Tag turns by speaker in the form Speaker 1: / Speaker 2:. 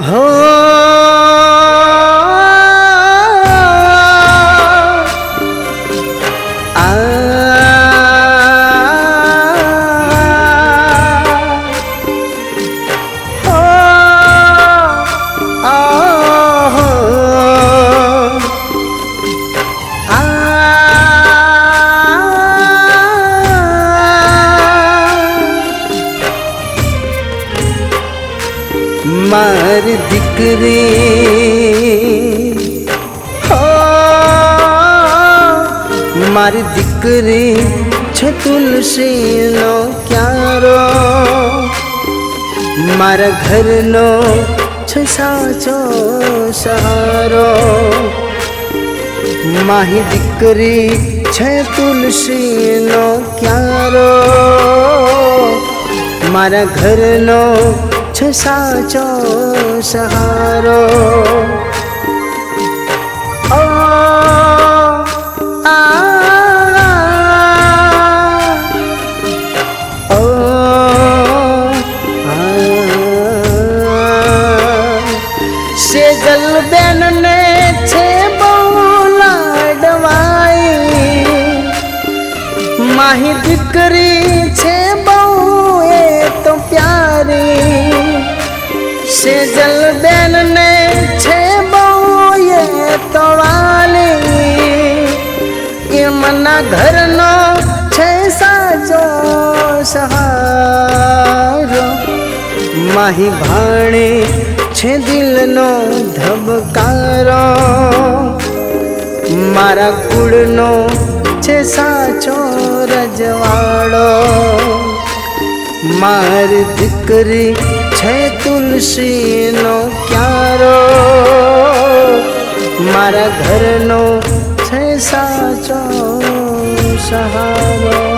Speaker 1: Oh. મારી દીકરી મારી દીકરી છે તુલસીનો ક્યારો મારા ઘરનો છે સાચો સહારો માહી દીકરી છે તુલસીનો ક્યારો મારા ઘરનો साचो सहारो। माही दिकरी સેજલ બેન ને છે બહુ એ તો વાલી એમના ઘરનો છે સાચો સહારો. માહી ભાણે છે દિલનો ધબકારો. મારા કુળનો છે સાચો રજવાડો. મારી દીકરી છે તુલસીનો ક્યારો? મારા ઘરનો છે સાચો સહારો.